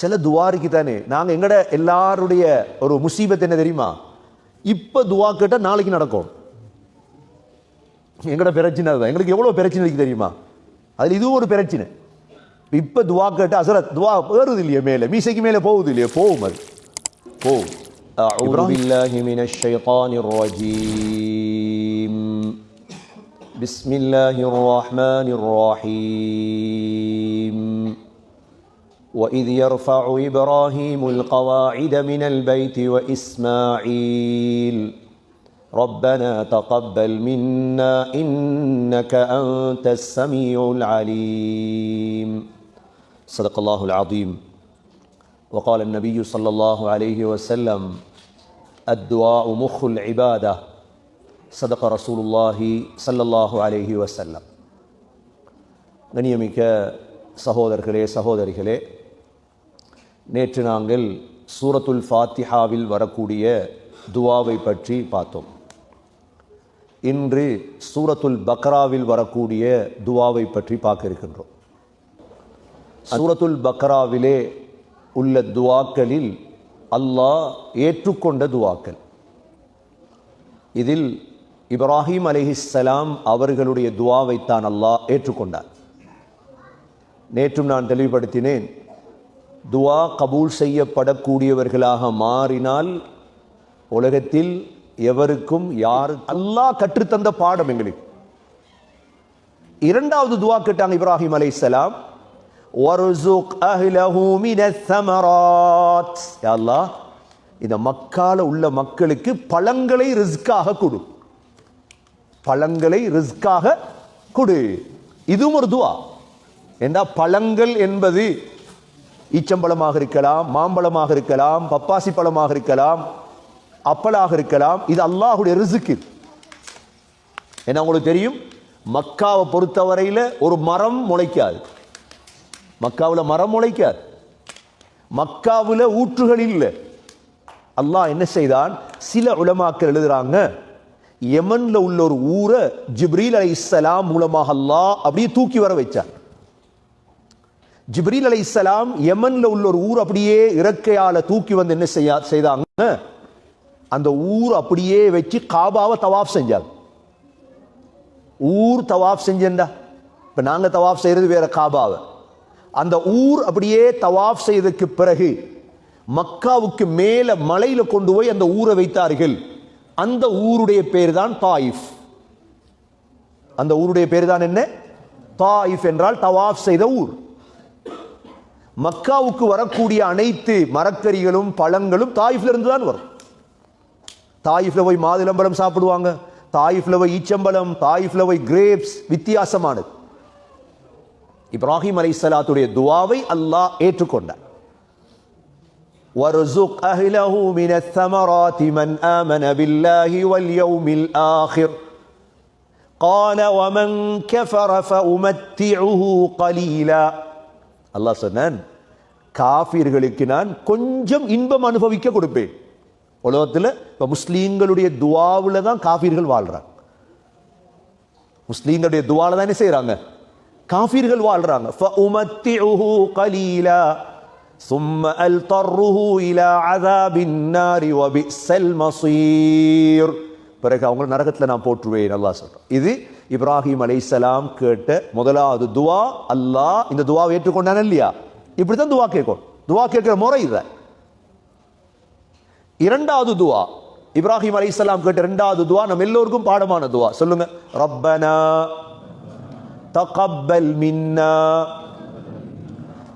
சில துவாரிக்கு தானே நாங்கள் எங்கட எல்லாருடைய ஒரு முசீபத் என்ன தெரியுமா இப்போ துவா கேட்டால் நாளைக்கு நடக்கும் எங்கட பிரச்சனை அதுதான் எங்களுக்கு எவ்வளோ பிரச்சனை இருக்கு தெரியுமா அதில் இதுவும் ஒரு பிரச்சனை இப்போ துவா கேட்டால் அசரத் துவா ஏறுது இல்லையா மேலே மீசைக்கு மேலே போகுது இல்லையா போகும் அது போகும் أعوذ بالله من الشيطان الرجيم بسم الله الرحمن الرحيم وإذ يرفع إبراهيم القواعد من البيت وإسماعيل ربنا تقبل منا إنك أنت السميع العليم صدق الله العظيم وقال النبي صلى الله عليه وسلم الدعاء مخ العبادة صدق رسول الله صلى الله عليه وسلم கண்ணியமிக்க சகோதரர்களே சகோதரிகளே நேற்று நாங்கள் சூரத்துல் ஃபாத்திஹாவில் வரக்கூடிய துவாவை பற்றி பார்த்தோம். இன்று சூரத்துல் பக்ராவில் வரக்கூடிய துவாவை பற்றி பார்க்க இருக்கின்றோம். சூரத்துல் பக்ராவிலே உள்ள துவாக்களில் அல்லாஹ் ஏற்றுக்கொண்ட துவாக்கள். இதில் இப்ராஹிம் அலிஹிஸ்ஸலாம் அவர்களுடைய துவாவைத்தான் அல்லாஹ் ஏற்றுக்கொண்டார். நேற்றும் நான் தெளிவுபடுத்தினேன் துவா கபூல் செய்யப்படக்கூடியவர்களாக மாறினால் உலகத்தில் எவருக்கும் யாரு அல்லாஹ் கற்றுத்தந்த பாடம் எங்களுக்கு. இரண்டாவது துவா கேட்டாங்க இப்ராஹிம் அலை சலாம் அல்லாஹ் இந்த மக்கால உள்ள மக்களுக்கு பழங்களை ரிஸ்காக கொடு. பழங்களை ரிஸ்காக கொடு. இதுவும் ஒரு துவா. ஏண்டா? பழங்கள் என்பது ஈச்சம்பழமாக இருக்கலாம் மாம்பழமாக இருக்கலாம் பப்பாசி பழமாக இருக்கலாம் அப்பலாக இருக்கலாம். இது அல்லாஹுடைய ரிசுக்கு. ஏன்னா உங்களுக்கு தெரியும்? மக்காவை பொறுத்தவரையில் ஒரு மரம் முளைக்காது. மக்காவில் மரம் முளைக்காது. மக்காவில் ஊற்றுகள் இல்லை. அல்லாஹ் என்ன செய்தான்? சில உலமாக்கள் எழுதுறாங்க யமனில் உள்ள ஒரு ஊரை ஜிப்ரீல் அலி இஸ்லாம் மூலமாக அல்லாஹ் அப்படியே தூக்கி வர வச்சார் ஜிப்ரீல் அலை இஸ்லாம் யமன்ல உள்ள ஒரு ஊர் அப்படியே இறக்கையால தூக்கி வந்து என்ன செய்ய செய்தாங்க அந்த ஊர் அப்படியே வச்சு காபாவை தவாப் செஞ்சாங்க. ஊர் தவாப் செஞ்சேன்டா. இப்போ நாங்கள் தவாப் செய்கிறது வேற காபாவை. அந்த ஊர் அப்படியே தவாப் செய்ததுக்கு பிறகு மக்காவுக்கு மேலே மலையில் கொண்டு போய் அந்த ஊரை வைத்தார்கள். அந்த ஊருடைய பேர் தான் தாயிஃப். அந்த ஊருடைய பேர் தான் என்ன? தாயிஃப் என்றால் தவாஃப் செய்த ஊர். மக்காவுக்கு வரக்கூடிய அனைத்து மரக்கறிகளும் பழங்களும் தாயிஃப்ல இருந்து தான் வரும் தாயிஃப்ல போய் மாதுளம்பழம் சாப்பிடுவாங்க தாயிஃப்ல போய் ஈச்சம்பழம் தாயிஃப்ல போய் கிரேப்ஸ் வித்தியாசமானது இப்ராஹிம் அலைஹிஸ்ஸலாத்துடைய துவாவை அல்லாஹ் ஏற்றுக்கொண்டார் وارزق أهله من الثمرات من آمن بالله واليوم الآخر قال ومن كفر فأمتعه قليلا அல்லாஹ் சொன்னான் காஃபிர்களுக்கு நான் கொஞ்சம் இன்பம் அனுபவிக்க கொடுப்பேன் உலகத்தில் இப்போ முஸ்லீம்களுடைய துவாவில் தான் காஃபிர்கள் வாழ்றாங்க முஸ்லீம்களுடைய துவாவில் தான் என்ன செய்கிறாங்க காஃபிர்கள் வாழ்றாங்க فأمتعه قليلا ثم ألطره إلى عذاب النار وبئس المصير பிறகு அவங்க நரகத்தில் நான் போட்டுருவேன் அல்லாஹ் சொல்றான் இது இப்ராஹிம் அலைஹிஸ்ஸலாம் கேட்ட முதலாவது துவா அல்லாஹ் இந்த துவாவை ஏற்றுக்கொண்டான இல்லையா இப்படி தான் துவா கேட்கும். துவா கேட்கிற முறை இதை. இரண்டாவது துவா. இப்ராஹிம் அலைஹிஸ்ஸலாம் கேட்ட இரண்டாவது துவா நம்ம எல்லோருக்கும் பாடமான துவா. சொல்லுங்க. ரப்பனா தகப்பல் மின்னா.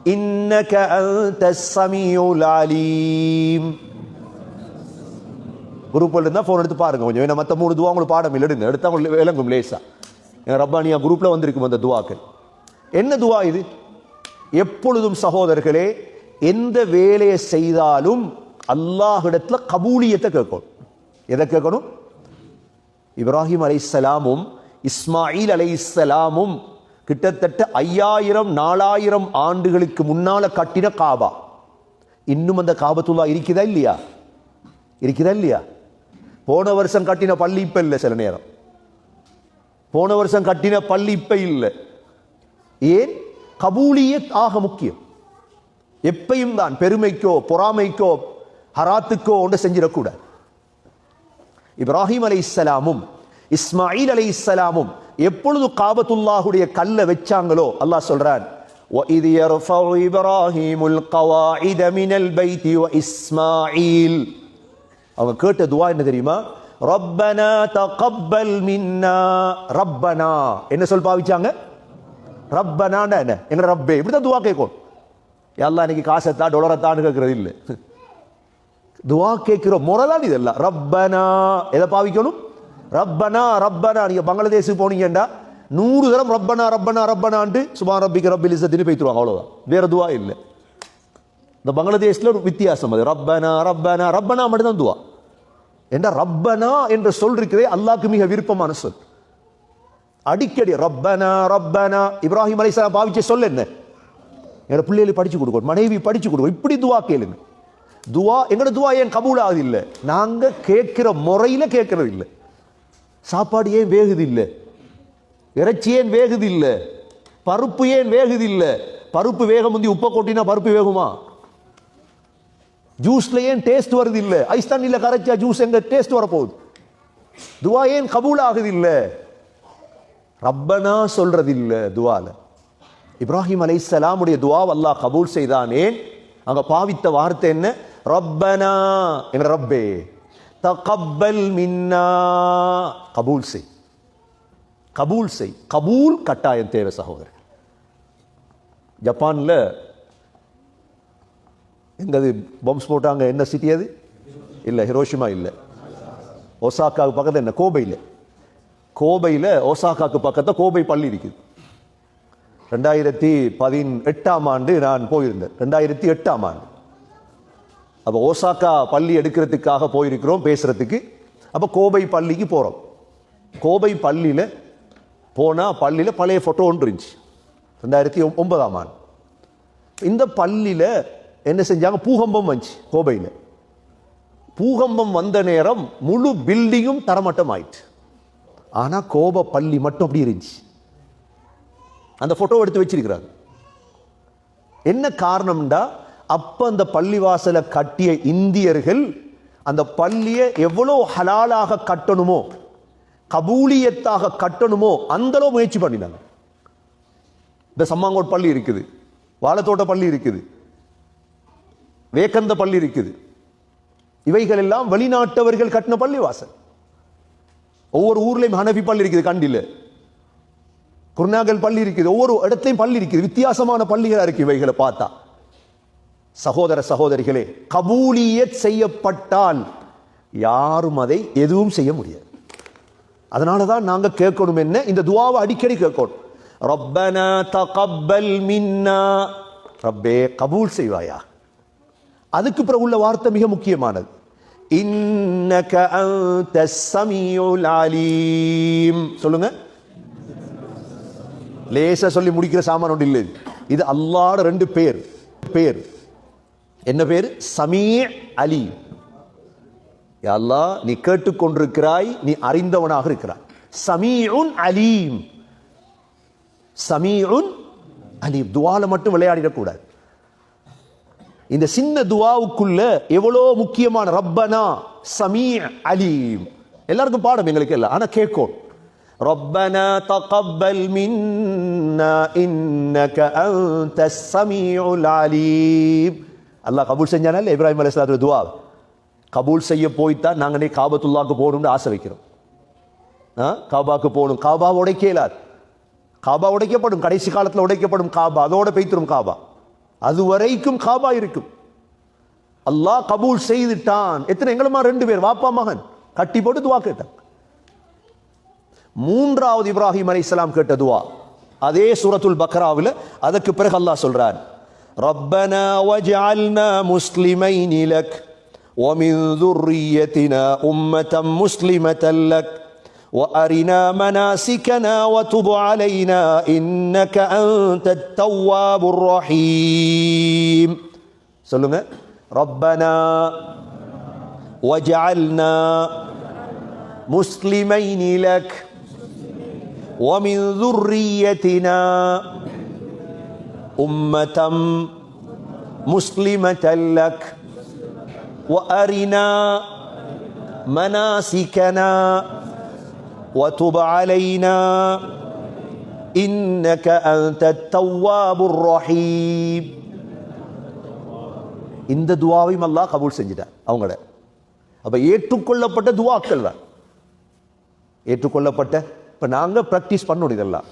இன்னக அன்த ஸமீஉல் அலீம். குரூப்பில் இருந்தால் ஃபோன் எடுத்து பாருங்க கொஞ்சம். ஏன்னா மற்ற மூணு துவா உங்களுக்கு பாடம் இல்லை எடுத்தால் உங்களுக்கு விளங்கும் லேசா. என் ரப்பானியா குரூப்பில் வந்திருக்கும் அந்த துவாக்கள். என்ன துவா இது? எப்பொழுதும் சகோதரர்களே எந்த வேலையை செய்தாலும் அல்லாஹிடத்தில் கபூலியத்தை கேட்கணும். எதை கேட்கணும்? இப்ராஹிம் அலைசலாமும் இஸ்மாயில் அலைசலாமும் கிட்டத்தட்ட ஐயாயிரம் நாலாயிரம் ஆண்டுகளுக்கு முன்னால கட்டின காபா. இன்னும் அந்த காபத்துள்ளா இருக்குதா இல்லையா? இருக்குதா இல்லையா? போன வருஷம் கட்டின பள்ளி இப்ப இல்லை சில நேரம். போன வருஷம் கட்டின பள்ளி இப்ப இல்லை. ஏன்? கபூலியத் ஆக முக்கியம் எப்பையும் தான் பெருமைக்கோ பொறாமைக்கோ ஹராத்துக்கோ ஒன்று செஞ்சிடக்கூடாது இப்ராஹிம் அலை இஸ்லாமும் இஸ்மாயில் அலை இஸ்லாமும் எப்பொழுது காபத்துல்லாஹுடைய கல்லை வச்சாங்களோ அல்லாஹ் சொல்றான் وَإِذْ يَرْفَعُ إِبْرَاهِيمُ الْقَوَاعِدَ مِنَ الْبَيْتِ وَإِسْمَاعِيلُ அவங்க கேட்ட துவா என்ன தெரியுமா ரப்பனா தகப்பல் மின்னா ரப்பனா என்ன சொல் பாவிச்சாங்க ரப்பனான்னா என்ன எங்க ரப்பே? இப்படி தான் துவா கேட்கும். எல்லாம் இன்னைக்கு காசைத்தான் டொலரத்தான்னு கேட்கறது இல்லை. துவா கேட்கிற முறை தான் இதெல்லாம் ரப்பனா. எதை பாவிக்கணும்? ரப்பனா ரப்பனா. நீங்க பங்களாதேஷுக்கு போனீங்கண்டா நூறு தரம் ரப்பனா ரப்பனா ரப்பனான்ட்டு சுபான் ரப்பிக்கு ரப்பி லிசத்தின்னு போய்த்துருவாங்க அவ்வளோதான் வேற துவா இல்லை. இந்த பங்களாதேஷில் ஒரு வித்தியாசம் அது. ரப்பனா ரப்பனா. ரப்பனா மட்டும்தான் துவா. என்ற ரப்பனா என்ற சொல் இருக்கிறதே மிக விருப்பமான சொல். அடிக்கடி ரப்பனா ரப்பனா. இப்ராஹிம் அலிஸ்லாம் பாவிச்ச சொல்லு என்ன? எங்க பிள்ளைகளுக்கு படிச்சு கொடுக்கணும் மனைவி படிச்சு கொடுக்கணும் இப்படி துவா கேளுங்க. துவா எங்களோட துவா ஏன் கபூல் ஆகுது இல்லை? நாங்கள் கேட்குற முறையில் கேட்கறது இல்லை. சாப்பாடு ஏன் வேகுது இல்லை? இறைச்சி ஏன் வேகுது இல்லை? பருப்பு ஏன் வேகுது இல்லை? பருப்பு வேக முந்தி உப்பை கொட்டினா பருப்பு வேகுமா? ஜூஸ்ல ஏன் டேஸ்ட் வருது இல்லை? ஐஸ் தண்ணியில் கரைச்சா ஜூஸ் எங்க டேஸ்ட் வரப்போகுது? துவா ஏன் கபூல் ஆகுது இல்லை? ரப்பனா சொல்றது இல்லை துவால. இப்ராஹிம் அலை சலாமுடைய துவா அல்லாஹ் கபூல் செய்தானே? அங்க பாவித்த வார்த்தை என்ன? ரப்பனா. என் ரப்பே? தகப்பல் மின்னா. கபூல் செய். கபூல் செய். கபூல் கட்டாயம் தேவை சகோதரர். ஜப்பான்ல எங்கது பம்ஸ் போட்டாங்க? என்ன சிட்டி அது? இல்லை ஹிரோஷிமா இல்லை. ஒசாக்காவுக்கு பக்கத்தில் என்ன? கோபையில். கோபையில் ஓசாக்காக்கு பக்கத்தில் கோபை பள்ளி இருக்குது. ரெண்டாயிரத்தி பதினெட்டாம் ஆண்டு நான் போயிருந்தேன். ரெண்டாயிரத்தி எட்டாம் ஆண்டு. அப்போ ஓசாக்கா பள்ளி எடுக்கிறதுக்காக போயிருக்கிறோம் பேசுகிறதுக்கு அப்போ கோபை பள்ளிக்கு போகிறோம் கோபை பள்ளியில் போனால் பள்ளியில் பழைய ஃபோட்டோ ஒன்று இருந்துச்சு. ரெண்டாயிரத்தி ஒன்பதாம் ஆண்டு. இந்த பள்ளியில் என்ன செஞ்சாங்க? பூகம்பம் வந்துச்சு கோபையில். பூகம்பம் வந்த நேரம் முழு பில்டிங்கும் தரமட்டம் ஆயிடுச்சு ஆனால் கோப பள்ளி மட்டும் அப்படி இருந்துச்சு. அந்த ஃபோட்டோ எடுத்து வச்சிருக்கிறாங்க என்ன காரணம்டா? அப்போ அந்த பள்ளிவாசலை கட்டிய இந்தியர்கள் அந்த பள்ளியை எவ்வளோ ஹலாலாக கட்டணுமோ கபூலியத்தாக கட்டணுமோ அந்த அளவு முயற்சி பண்ணினாங்க. இந்த சம்மாங்கோட் பள்ளி இருக்குது வாழத்தோட்ட பள்ளி இருக்குது வேக்கந்த பள்ளி இருக்குது. இவைகள் எல்லாம் வெளிநாட்டவர்கள் கட்டின பள்ளிவாசல். ஒவ்வொரு ஊர்லேயும் ஹனஃபி பள்ளி இருக்குது கண்டில குருநாகல் பள்ளி இருக்குது ஒவ்வொரு இடத்தையும் பள்ளி இருக்குது. வித்தியாசமான பள்ளிகளாக இருக்கு இவைகளை பார்த்தா. சகோதர சகோதரிகளே கபூலியத் செய்யப்பட்டால் யாரும் அதை எதுவும் செய்ய முடியாது. அதனால தான் நாங்கள் கேட்கணும் என்ன? இந்த துவாவை அடிக்கடி கேட்கணும். ரப்பனா தகப்பல் மின்னா. ரப்பே கபூல் செய்வாயா? அதுக்கு பிறகு உள்ள வார்த்தை மிக முக்கியமானது. இன்னக அந்த சமியுல் அலீம். சொல்லுங்க. லேசா சொல்லி முடிக்கிற சாமான் ஒன்று இல்லை இது. அல்லாட ரெண்டு பேர். பேர். என்ன பேர்? சமீ அலி அல்லா அல்லாஹ் நீ கேட்டுக்கொண்டிருக்கிறாய் நீ அறிந்தவனாக இருக்கிறாய். சமீஉன் அலீம். சமீஉன் அலீம். துவால மட்டும் விளையாடிடக்கூடாது. இந்த சின்ன துவாவுக்குள்ள எவ்வளோ முக்கியமான ரப்பனா சமீ அலீம் எல்லாருக்கும் பாடம் எங்களுக்கு எல்லாம் ஆனா கேட்கும் ربنا تقبل منا انك انت السميع العليم அல்லாஹ் கபூல் செஞ்சானா இல்ல இப்ராஹிம் அலைஹிஸ்ஸலாத்து துவா கபூல் செய்ய போய்த்தான் நாங்க நீ காபத்துல்லாக்கு போகணும்னு ஆசை வைக்கிறோம் ஆ? காபாக்கு போகணும் காபா உடைக்க இயலாது காபா உடைக்கப்படும் கடைசி காலத்தில் உடைக்கப்படும் காபா அதோட பெய்த்திரும் காபா அது வரைக்கும் காபா இருக்கும் அல்லாஹ் கபூல் செய்துட்டான் எத்தனை எங்களுமா ரெண்டு பேர் வாப்பா மகன் கட்டி போட்டு துவா கேட்டான் மூன்றாவது இப்ராஹிம் அலைஹிஸ்ஸலாம் கேட்ட துவா அதே சூரத்துல் பக்ராவில் அதற்கு பிறகு அல்லாஹ் சொல்றான் ربنا وجعلنا مسلمين لك ومن ذريتنا أمة مسلمة لك وأرنا مناسكنا وتب علينا إنك أنت التواب الرحيم சொல்லுங்க ربنا وجعلنا مسلمين لك ومن ذريتنا أمة مسلمة لك وأرنا مناسكنا وتب علينا إنك أنت التواب الرحيم இந்த துவாவையும் அல்லாஹ் கபூல் செஞ்சிட்டார் அவங்கள அப்ப ஏற்றுக்கொள்ளப்பட்ட துவாக்கள் தான் ஏற்றுக்கொள்ளப்பட்ட இப்ப நாங்க பிராக்டிஸ் பண்ணணும் இதெல்லாம்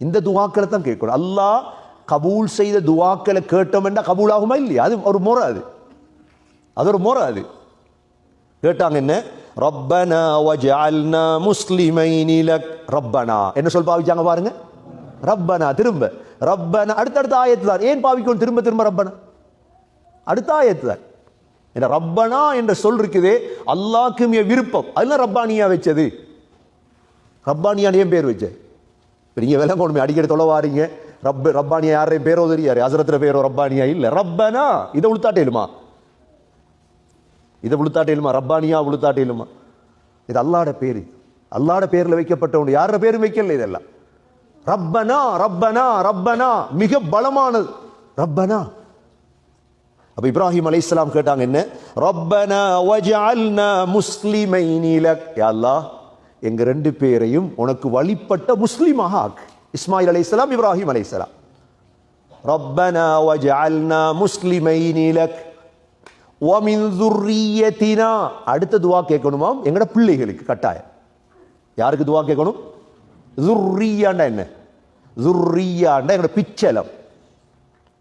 இந்த துவாக்களை தான் கேட்கணும் அல்லாஹ் கபூல் செய்த துவாக்களை கேட்டோம் என்றால் கபூல் ஆகுமா இல்லையா அது ஒரு முறை அது அது ஒரு முறை அது கேட்டாங்க என்ன ரப்பனா வஜால்னா முஸ்லிமைனி லக். ரப்பனா. என்ன சொல் பாவிச்சாங்க பாருங்க? ரப்பனா திரும்ப. ரப்பனா அடுத்தடுத்த ஆயத்து தான் ஏன் பாவிக்கணும்? திரும்ப திரும்ப ரப்பனா. அடுத்த ஆயத்து தான் என்ன ரப்பனா என்ற சொல் இருக்குதே அல்லாஹ்க்கு விருப்பம். அதெல்லாம் ரப்பானியா வச்சது. ரப்பானியான் ஏன் பேர் வச்ச? இப்போ நீங்கள் விலை கொண்டு அடிக்கடி தொலை வாரீங்க. ரப்ப ரப்பானியா யாரையும் பேரோ தெரியாது. அசரத்தில் பேரோ ரப்பானியா இல்லை. ரப்பனா இதை உளுத்தாட்டேலுமா? இதை உளுத்தாட்டிலுமா ரப்பானியா உளுத்தாட்டிலுமா இது அல்லாட பேர். அல்லாட பேர்ல வைக்கப்பட்டவன். யார பேரும் வைக்கல இதெல்லாம். ரப்பனா ரப்பனா ரப்பனா. மிக பலமானது. ரப்பனா. அப்ப இப்ராஹிம் அலைஹிஸ்ஸலாம் கேட்டாங்க என்ன? ரப்பனா வஜஅல்னா முஸ்லிமைனி லக். அல்லாஹ் எங்க ரெண்டு பேரையும் உனக்கு வழிபட்ட முஸ்லிமாக ஆக்கு இஸ்மாயில் அலைஹிஸ்ஸலாம் இப்ராஹிம் அலைஹிஸ்ஸலாம் ரப்பனா வஜஅல்னா முஸ்லிமைனி லக். ஒமிந்துரியத்தினா அடுத்த துவா கேட்கணுமாம் எங்களோட பிள்ளைகளுக்கு கட்டாயம். யாருக்கு துவா கேட்கணும்? ஜுர்ரியாண்டா என்ன? ஜுர்ரியாண்டா எங்களோட பிச்சலம்.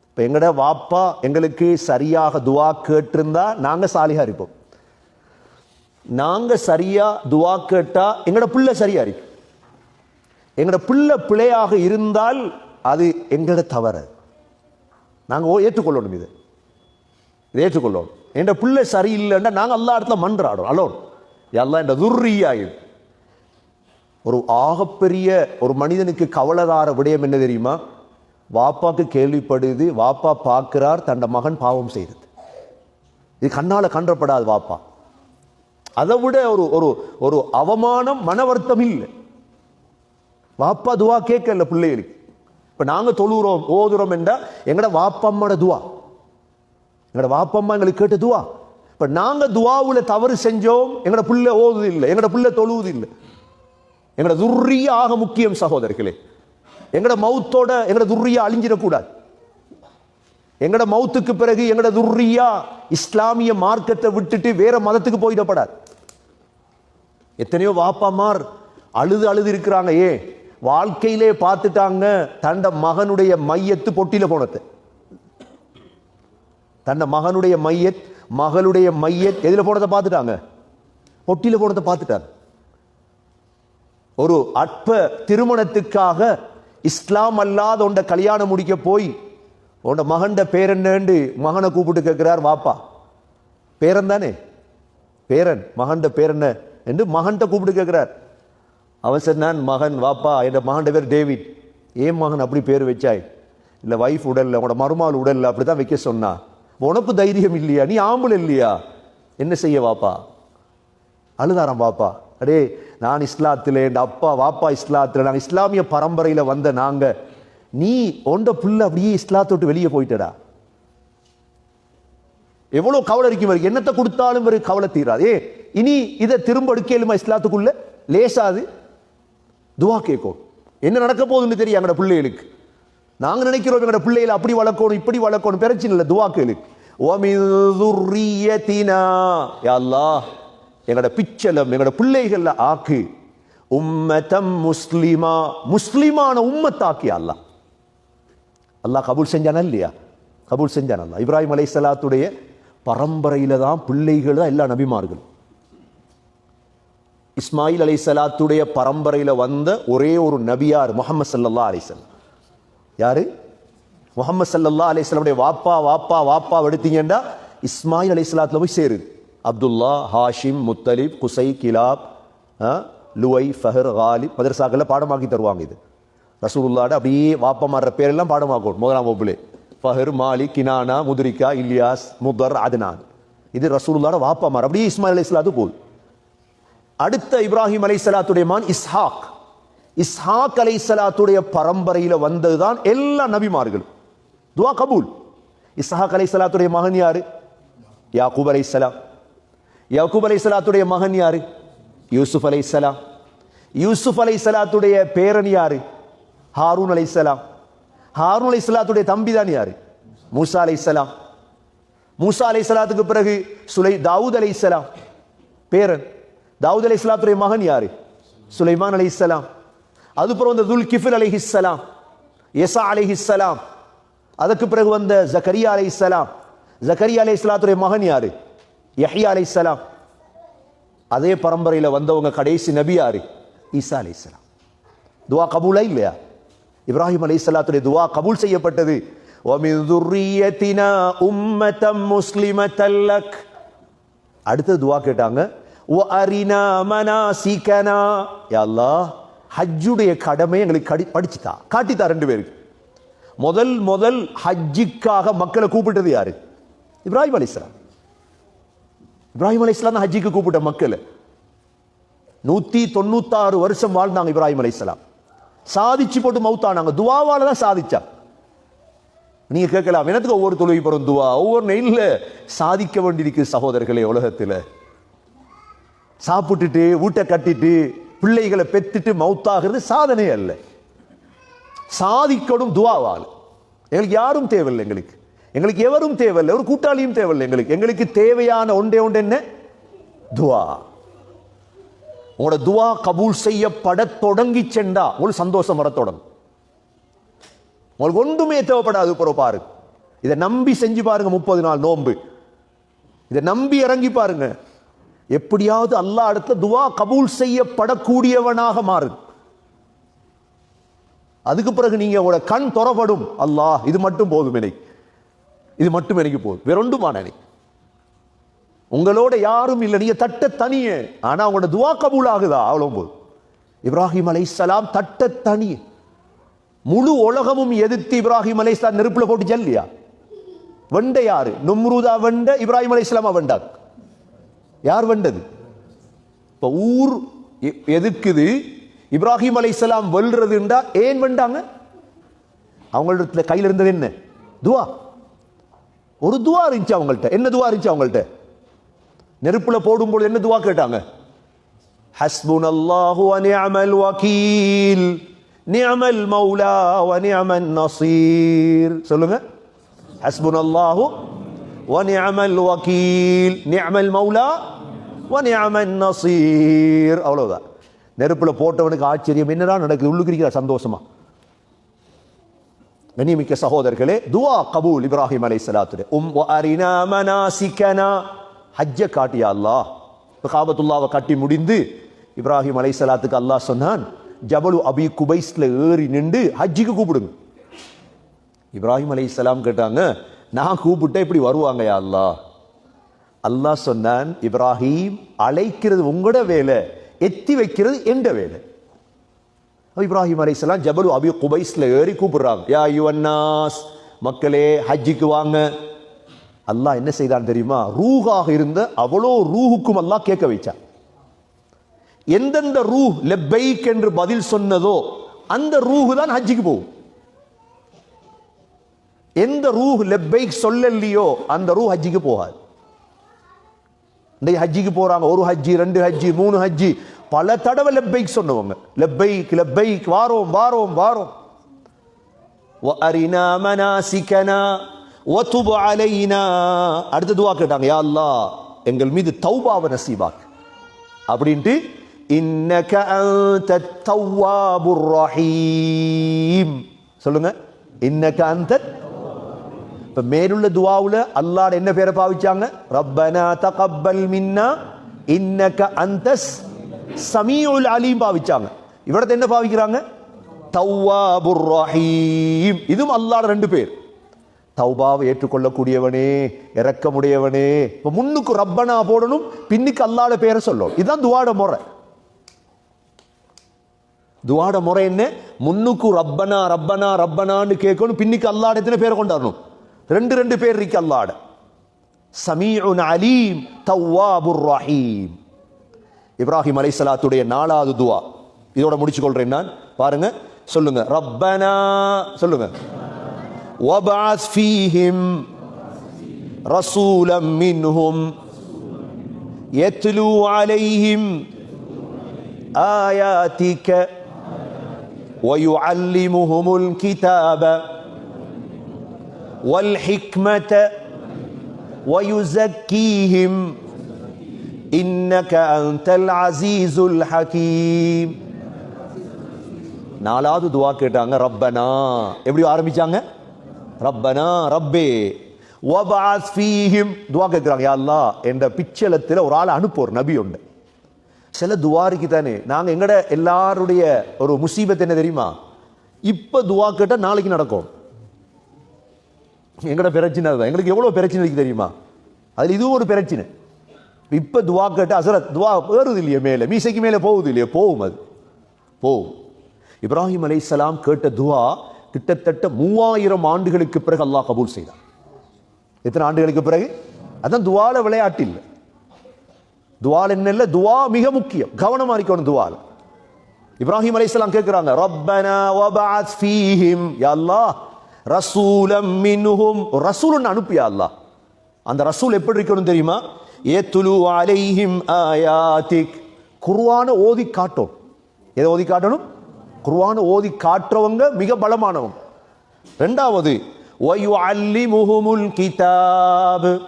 இப்போ எங்களோட வாப்பா எங்களுக்கு சரியாக துவா கேட்டிருந்தா நாங்கள் சாலியாக இருப்போம். நாங்கள் சரியாக துவா கேட்டால் எங்களோட பிள்ளை சரியா இருக்கும். எங்களோட பிள்ளை பிழையாக இருந்தால் அது எங்களோட தவறு. நாங்கள் ஏற்றுக்கொள்ளணும் இது. இதை ஏற்றுக்கொள்ளணும். என்ட பிள்ளை சரியில்லைன்னா நாங்கள் எல்லா இடத்துல மன்றாடும் அலோன் எல்லாம் என்ற துர்ரியாயும் ஒரு ஆகப்பெரிய ஒரு மனிதனுக்கு கவலைதார விடயம் என்ன தெரியுமா? வாப்பாக்கு கேள்விப்படுது வாப்பா பார்க்கிறார் தண்ட மகன் பாவம் செய்தது. இது கண்ணால் கன்றப்படாது வாப்பா. அதை விட ஒரு ஒரு ஒரு அவமானம் மன வருத்தம் இல்லை. வாப்பா துவா கேட்கல பிள்ளைகளுக்கு. இப்போ நாங்கள் தொழுகிறோம் ஓதுறோம் என்றா எங்கட வாப்பம்மோட துவா. எங்களோட வாப்பம்மா எங்களுக்கு கேட்ட துவா. இப்போ நாங்கள் துவாவுல தவறு செஞ்சோம் எங்களோட பிள்ளை ஓதுது இல்லை எங்களோட பிள்ளை தொழுவது இல்லை எங்களோட துர்ரியா ஆக முக்கியம் சகோதரர்களே எங்களோட மௌத்தோட எங்களோட துர்ரியா அழிஞ்சிடக்கூடாது. எங்களோட மௌத்துக்கு பிறகு எங்களோட துர்ரியா இஸ்லாமிய மார்க்கத்தை விட்டுட்டு வேற மதத்துக்கு போயிடப்படாது. எத்தனையோ வாப்பாமார் அழுது அழுது இருக்கிறாங்க ஏன்? வாழ்க்கையிலே பார்த்துட்டாங்க தண்ட மகனுடைய மையத்து பொட்டியில் போனது. தன்னை மகனுடைய மையத் மகளுடைய மையத். எதில் போனதை பார்த்துட்டாங்க? பொட்டியில் போனதை பார்த்துட்டாங்க. ஒரு அற்ப திருமணத்துக்காக இஸ்லாம் அல்லாத உண்ட கல்யாணம் முடிக்க போய் உண்ட மகன்ட பேரன்னு மகனை கூப்பிட்டு கேட்கிறார் வாப்பா. பேரன் தானே? பேரன் மகன்ட பேரன் என்று மகன்கிட்ட கூப்பிட்டு கேட்கிறார் அவன் நான் மகன் வாப்பா என் மகன்ட பேர் டேவிட். ஏன் மகன் அப்படி பேர் வச்சாய்? இல்லை வைஃப் உடல்ல உன்னோட மருமாள் உடல்ல அப்படி தான் வைக்க சொன்னா. உனக்கு தைரியம் இல்லையா? நீ ஆம்பளை இல்லையா? என்ன செய்ய வாப்பா? அழுதாரம் பாப்பா அடே நான் இஸ்லாத்தில் என் அப்பா வாப்பா இஸ்லாத்தில் நாங்கள் இஸ்லாமிய பரம்பரையில் வந்த நாங்க நீ உண்ட புள்ள அப்படியே இஸ்லாத்தை விட்டு வெளியே போயிட்டடா. எவ்வளவு கவலை இருக்கும் வரைக்கும் என்னத்தை கொடுத்தாலும் வரை கவலை தீராது. ஏ இனி இதை திரும்ப எடுக்கலுமா இஸ்லாத்துக்குள்ள? லேசாது துவா கேட்கும். என்ன நடக்க போகுதுன்னு தெரியும் எங்களோட பிள்ளைகளுக்கு. நாங்க நினைக்கிறோம் எங்களோட பிள்ளைகளை அப்படி வளர்க்கணும் இப்படி வளர்க்கணும். பிரச்சனை இல்லை துவா ஒமின் துர்ரியத்தினா யா அல்லாஹ் எங்கட பிச்சலம் எங்கட பிள்ளைகள்ல ஆக்கு. உம்மதம் முஸ்லிமா. முஸ்லிமான உம்மத்தாக்கி அல்லாஹ். அல்லாஹ் கபூல் செஞ்சானா இல்லையா? கபூல் செஞ்சான் அல்லாஹ். இப்ராஹிம் அலைஹிஸ்ஸலாத்துடைய பரம்பரையில தான் பிள்ளைகள் தான் எல்லா நபிமார்களும். இஸ்மாயில் அலை சலாத்துடைய பரம்பரையில் வந்த ஒரே ஒரு நபியார் முஹம்மது சல்லா அலைஹி யாரு? முகமது சல்லா அலிஸ்லாமுடைய வாப்பா வாப்பா வாப்பா எடுத்தீங்கன்னா இஸ்மாயில் அலைஹிஸ்ஸலாத்துல போய் சேருது. அப்துல்லா ஹாஷிம் முத்தலிப் குசை கிலாப் ஆ, லுவை ஃபஹர் ஹாலிப் மதரசாக்களில் பாடமாக்கி தருவாங்க இது. ரசூலுல்லாட அப்படியே வாப்பா மாறுற பேரெல்லாம் பாடமாக்கும் முதலாம் வகுப்புலே. ஃபஹர் மாலிக் கினானா முதுரிகா இல்யாஸ் முதர் அதனான். இது ரசூலுல்லாட வாப்பா மாறு. அப்படியே இஸ்மாயில் அலைஹிஸ்ஸலாத்து போகுது. அடுத்த இப்ராஹிம் அலை சலாத்துடைய மான் இஸ்ஹாக். இஸ்ஹாக் அலை சலாத்துடைய பரம்பரையில் வந்ததுதான் எல்லா நபிமார்களும். துவா கபூல் இஸ்ஹாக் சலாத்துடைய மகன் யாரு யாக்கூப் அலைஹிஸ்ஸலாம் யாக்கூப் சலாத்துடைய மகன் யாரு யூசுப் அலைஹிஸ்ஸலாம் யூசுப் சலாத்துடைய பேரன் யாரு ஹாரூன் அலைஹிஸ்ஸலாம் ஹாரூன் அலைஹிஸ்ஸலாத்துடைய தம்பி தான் யாரு மூசா அலைஹிஸ்ஸலாம் மூசா அலைஹிஸ்ஸலாத்துக்கு பிறகு சுலை தாவூத் அலை சலாம் பேரன் தாவூத் சலாத்துடைய மகன் யாரு சுலைமான் அலைஹிஸ்ஸலாம் அதுக்கப்புறம் வந்த துல் கிஃபில் அலைஹிஸ்ஸலாம் எசா அலைஹிஸ்ஸலாம் அதுக்கு பிறகு வந்த ஜக்கரியா அலைஹிஸ்ஸலாம் ஜக்கரியா அலைஹிஸ்ஸலாத்துடைய மகன் யாரு யஹ்யா அலைஹிஸ்ஸலாம் அதே பரம்பரையில் வந்தவங்க கடைசி நபி யாரு ஈசா அலைஹிஸ்ஸலாம் துவா கபூலா இல்லையா இப்ராஹிம் அலைஹிஸ்ஸலாத்துடைய துவா கபூல் செய்யப்பட்டது وَمِن ذُرِّيَّتِنَا أُمَّةً مُسْلِمَةً لَكَ அடுத்து துவா கேட்டாங்க وَأَرِنَا مَنَاسِكَنَا யா அல்லாஹ் ஹஜ்ஜுடைய கடமை எங்களுக்கு கடி படிச்சுதா காட்டித்தா ரெண்டு பேருக்கு முதல் முதல் ஹஜ்ஜிக்காக மக்களை கூப்பிட்டது யாரு? இப்ராஹிம் அலைஹிஸ்ஸலாம் இப்ராஹிம் அலைஹிஸ்ஸலாம் தான் ஹஜ்ஜிக்கு கூப்பிட்ட மக்கள். நூத்தி தொண்ணூத்தாறு வருஷம் வாழ்ந்தாங்க இப்ராஹிம் அலைஹிஸ்ஸலாம் சாதிச்சு போட்டு மவுத்தானாங்க. துவாவால தான் சாதிச்சா. நீங்க கேட்கலாம் எனக்கு ஒவ்வொரு தொழுகை போறோம் துவா? ஒவ்வொரு நெய்ல சாதிக்க வேண்டியிருக்கு சகோதரர்களே உலகத்துல. சாப்பிட்டுட்டு வீட்டை கட்டிட்டு பிள்ளைகளை பெத்துட்டு மவுத்தாகிறது சாதனை அல்ல. சாதிக்கணும் துவாவால். எங்களுக்கு யாரும் தேவையில்லை எங்களுக்கு. எங்களுக்கு எவரும் தேவையில்லை. ஒரு கூட்டாளியும் தேவையில்லை எங்களுக்கு. எங்களுக்கு தேவையான ஒன்றே ஒன்று என்ன? துவா. உங்களோட துவா கபூல் செய்யப்பட தொடங்கி சென்றா உங்களுக்கு சந்தோஷம் வர தொடங்கும். உங்களுக்கு ஒன்றுமே தேவைப்படாது பிறகு பாருங்க இதை நம்பி செஞ்சு பாருங்க முப்பது நாள் நோன்பு. இதை நம்பி இறங்கி பாருங்க. எப்படியாவது அல்லாஹ் இடத்துல துவா கபூல் செய்யப்படக்கூடியவனாக மாறுது அதுக்கு பிறகு நீங்க உங்களோட கண் துறப்படும் அல்லாஹ் இது மட்டும் போதும் எனக்கு இது மட்டும் எனக்கு போதும். வேறொண்டுமான எனக்கு உங்களோட யாரும் இல்லை. நீங்கள் தட்ட தனியே. ஆனா உங்களோட துவா கபூல் ஆகுதா அவ்வளோ போதும். இப்ராஹிம் சலாம் தட்ட தனியே. முழு உலகமும் எதிர்த்து இப்ராஹிம் அலைஹிஸ்ஸலாம் நெருப்புல போட்டு ஜல்லியா? வெண்ட யாரு? நும்ரூதா வெண்ட இப்ராஹிம் அலைஹிஸ்ஸலாமா வெண்டாங்க? யார் வெண்டது? இப்போ ஊர் எ- எதிர்க்குது இப்ராஹிம் அலைஹிஸ்ஸலாம் வெல்றதுண்டா ஏன் வெண்டாங்க அவங்கள்ட்ட கையில் இருந்தது என்ன? துவா. ஒரு துவா இருந்துச்சு அவங்கள்ட்ட. என்ன துவா இருந்துச்சு அவங்கள்ட்ட? நெருப்புல போடும்போது என்ன துவா கேட்டாங்க? ஹஸ்புன் அல்லாஹு அனியமல் வக்கீல் நியமல் மௌலா வனியமன் நசீர். சொல்லுங்க. ஹஸ்புன் அல்லாஹு வனியமல் வக்கீல் நியமல் மௌலா வனியமன் நசீர். அவ்வளோதான் நெருப்புல போட்டவனுக்கு ஆச்சரியம். என்னடா நடக்குது? உள்ளுக்கு இருக்கிற சந்தோஷமா. கண்ணியமிக்க சகோதரர்களே துவா கபூல் இப்ராஹிம் அலை சலாத்துடைய உம் அரினா மனாசிக்கனா ஹஜ்ஜ காட்டியா அல்லாஹ். காபத்துல்லாவை கட்டி முடிந்து இப்ராஹிம் அலை சலாத்துக்கு அல்லாஹ் சொன்னான் ஜபலு அபி குபைஸ்ல ஏறி நின்று ஹஜ்ஜிக்கு கூப்பிடுங்க. இப்ராஹிம் அலை கேட்டாங்க நான் கூப்பிட்டா இப்படி வருவாங்க யா அல்லாஹ்? அல்லாஹ் சொன்னான் இப்ராஹிம் அழைக்கிறது உங்களோட வேலை. எத்தி வைக்கிறது எந்த வேலை. இப்ராஹிம் அலிஸ்லாம் ஜபலு அபி குபைஸ்ல ஏறி கூப்பிடுறாங்க. யா யுவன்னாஸ் மக்களே ஹஜ்ஜிக்கு வாங்க. அல்லாஹ் என்ன செய்தான் தெரியுமா? ரூஹாக இருந்த அவ்வளோ ரூஹுக்கும் அல்லாஹ் கேட்க வைச்சான். எந்தெந்த ரூஹ் லெப்பைக் என்று பதில் சொன்னதோ அந்த ரூஹு தான் ஹஜ்ஜிக்கு போகும். எந்த ரூஹ் லெப்பைக் சொல்லலையோ அந்த ரூஹ் ஹஜ்ஜிக்கு போகாது. இந்த ஹஜ்ஜிக்கு போகிறாங்க ஒரு ஹஜ்ஜி ரெண்டு ஹஜ்ஜி மூணு ஹஜ்ஜி. பல தடவை லெப்பைக் சொன்னவங்க. லெப்பைக் லெப்பைக் வாரோம் வாரோம் வாரோம். அரினா மனாசிக்கனா ஒத்துபு அலைனா. அடுத்த துவா கேட்டாங்க யா அல்லா எங்கள் மீது தௌபாவை நசீபாக். அப்படின்ட்டு இன்னக அந்த தௌவாபுர் ரஹீம். சொல்லுங்க. இன்னக அந்த இப்ப மேலுள்ள துவாவுல அல்லாஹ் என்ன பேரை பாவிச்சாங்க? ரப்பனா தகப்பல் மின்னா இன்னக அந்தஸ் சமீஉல் அலீம் பாவிச்சாங்க. இவரத்தை என்ன பாவிக்கிறாங்க? தௌவாபுர் ரஹீம். இதுவும் அல்லாஹ் ரெண்டு பேர். தௌபாவை ஏற்றுக்கொள்ளக்கூடியவனே இறக்கமுடையவனே இப்ப முன்னுக்கு ரப்பனா போடணும் பின்னுக்கு அல்லாட பேரை சொல்லணும். இதுதான் துவாட முறை. துவாட முறை என்ன? முன்னுக்கு ரப்பனா ரப்பனா ரப்பனான்னு கேட்கணும் பின்னுக்கு அல்லாட எத்தனை பேரை கொண்டாடணும்? ரெண்டு ரெண்டு பேர் இருக்கு அல்லாட சமீஉன் அலீம் தவ்வாபுர் ரஹீம் இப்ராஹிம் அலைஹிஸ்ஸலாத்துடைய நாலாவது துவா இதோட முடிச்சு கொள்றேன் நான் பாருங்க சொல்லுங்க ரப்பனா சொல்லுங்க வபஅத் ஃபீஹிம் رسولا منهم يتلو عليهم آياتك ويعلمهم الكتاب والحكمة ويزكيهم إنك أنت العزيز الحكيم நாலாவது துவா கேட்டாங்க ரப்பனா எப்படி ஆரம்பிச்சாங்க ரப்பனா ரப்பே வபாஸ் ஃபீஹிம் துவா கேட்குறாங்க யா அல்லாஹ் என்ற பிச்சலத்தில் ஒரு ஆள் அனுப்புவோர் நபி உண்டு சில துவாரிக்கு தானே நாங்கள் எங்கட எல்லாருடைய ஒரு முசீபத் என்ன தெரியுமா இப்போ துவா கேட்டால் நாளைக்கு நடக்கும் எங்களோட பிரச்சனை அதுதான். எங்களுக்கு எவ்வளோ பிரச்சனை இருக்குது தெரியுமா? அதில் இதுவும் ஒரு பிரச்சனை. இப்போ துவா கேட்டால் அசரத் துவா ஏறுது இல்லையே மேலே மீசைக்கு மேலே போகுது இல்லையே போகும் அது. போகும் இப்ராஹிம் அலைஹிஸ்ஸலாம் கேட்ட துவா கிட்டத்தட்ட மூவாயிரம் ஆண்டுகளுக்கு பிறகு அல்லாஹ் கபூல் செய்தார் எத்தனை ஆண்டுகளுக்கு பிறகு? அதான் துவால விளையாட்டு இல்லை. துவால் என்ன இல்லை? துவா மிக முக்கியம். கவனமாக இருக்கணும் துவால். இப்ராஹிம் அலைஹிஸ்ஸலாம் கேட்குறாங்க ரப்பனா வபஅத் ஃபீஹிம். யா அல்லாஹ் ரசூலம் மின்ஹும். ரசூலுன்னு அனுப்பியா அல்லா அந்த ரசூல் எப்படி இருக்கணும் தெரியுமா? ஏத்துலு அலைஹிம் ஆயாத்திக். குருவான ஓதி காட்டும் எதை ஓதி காட்டணும்? குருவான ஓதி காட்டுறவங்க மிக பலமானவங்க. ரெண்டாவது வயுஅல்லிமுஹுமுல் கிதாப்.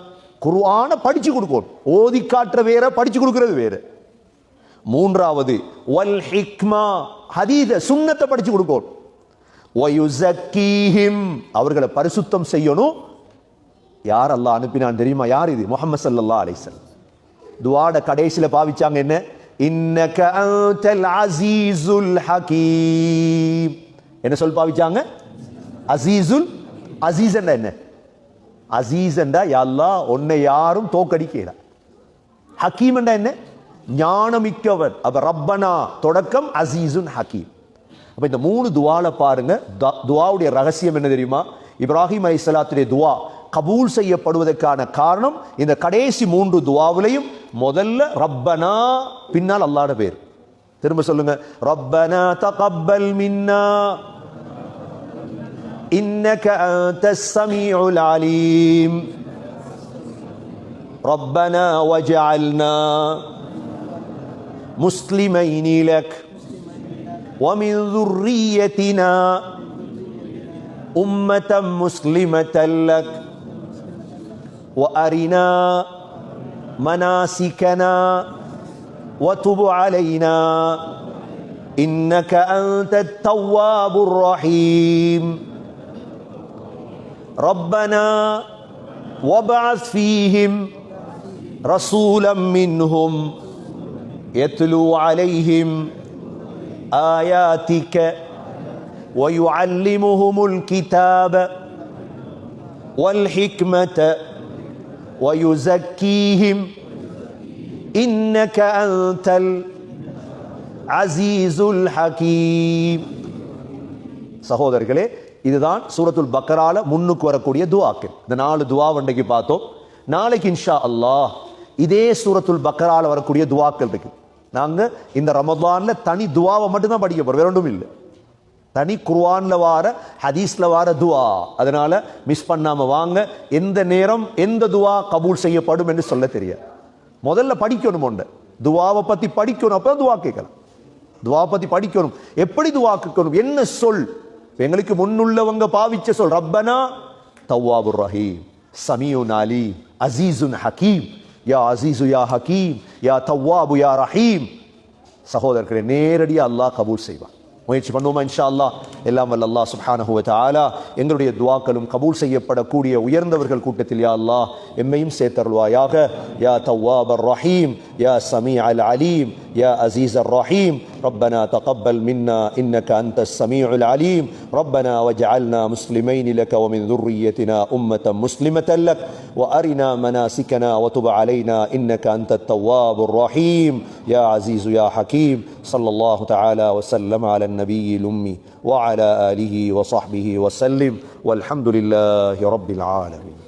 குருவான படிச்சு கொடுக்கணும். ஓதி காட்டுற வேற படிச்சு கொடுக்கறது வேற. மூன்றாவது வல் ஹிக்மா. ஹதீத சுண்ணத்தை படிச்சு கொடுக்கணும். அவர்களை பரிசுத்தம் செய்யணும். யார் அல்லாஹ் அனுப்பினான் தெரியுமா? யார் இது? முகமது சல்லல்லாஹு அலிசல் துவாட கடைசியில் பாவிச்சாங்க என்ன? இன்னக அன்தல் அசீசுல் ஹகீம். என்ன சொல் பாவிச்சாங்க? அசீசுல் அசீஸ் என்ன? அசீஸ் என்றா யா ஒன்னை உன்னை யாரும் தோக்கடிக்கல. ஹக்கீம் என்றா என்ன? ஞானமிக்கவர். அப்ப ரப்பனா தொடக்கம் அசீசுன் ஹக்கீம் அப்ப இந்த மூணு துவால பாருங்க த- துவாவுடைய ரகசியம் என்ன தெரியுமா இப்ராஹிம் அலைஹிஸ்ஸலாத்துடைய துவா கபூல் செய்யப்படுவதற்கான காரணம் இந்த கடைசி மூன்று துவாவிலையும் முதல்ல ரப்பனா பின்னால் அல்லாஹ்ட பேர் திரும்ப சொல்லுங்க ரப்பனா தகப்பல் மின்னா إنك أنت السميع العليم ربنا وجعلنا مسلمين لك ومن ذريتنا أمة مسلمة لك. وأرنا مناسكنا وتب علينا. إنك أنت التواب الرحيم. ربنا وابعث فيهم رسولا منهم يتلو عليهم آياتك ويعلمهم الكتاب والحكمة ويزكيهم إنك أنت العزيز الحكيم சகோதரர்களே இதுதான் சூரத்துல் பக்கரால முன்னுக்கு வரக்கூடிய துவாக்கள் இந்த நாலு துவா வண்டைக்கு பார்த்தோம் நாளைக்கு இன்ஷா அல்லாஹ் இதே சூரத்துல் பக்கரால வரக்கூடிய துவாக்கள் இருக்கு நாங்கள் இந்த ரமதானில் தனி துவாவை மட்டும்தான் படிக்க போகிறோம் வேற ஒன்றும் இல்லை. தனி குர்வானில் வார ஹதீஸ்ல வார துவா. அதனால் மிஸ் பண்ணாமல் வாங்க. எந்த நேரம் எந்த துவா கபூல் செய்யப்படும் என்று சொல்ல தெரியாது. முதல்ல படிக்கணும் ஒன்று துவாவை பற்றி படிக்கணும் அப்போ துவா கேட்கலாம். துவா பற்றி படிக்கணும். எப்படி துவா கேட்கணும்? என்ன சொல்? எங்களுக்கு முன்னுள்ளவங்க பாவிச்ச சொல். ரப்பனா தவ்வாபுர் ரஹீம் சமியுன் அலி அசீசுன் ஹக்கீம் يا عزيز يا حكيم يا تواب يا رحيم. سخودر كري نيردي الله قبول سيبا ويش بنوما ان شاء الله الا مل الله سبحانه وتعالى எங்களுடைய துவாக்களும் قبول செய்யப்படக்கூடிய உயர்ந்தவர்கள் கூட்டத்தில் يا الله எம்மையும் சேர்த்தருள்வாயாக يا تواب الرحيم يا سميع العليم يا عزيز الرحيم ربنا تقبل منا إنك أنت السميع العليم. ربنا واجعلنا مسلمين لك ومن ذريتنا أمة مسلمة لك. وأرنا مناسكنا وتب علينا إنك أنت التواب الرحيم. يا عزيز يا حكيم صلى الله تعالى وسلم على النبي الأمي وعلى آله وصحبه وسلم. والحمد لله رب العالمين.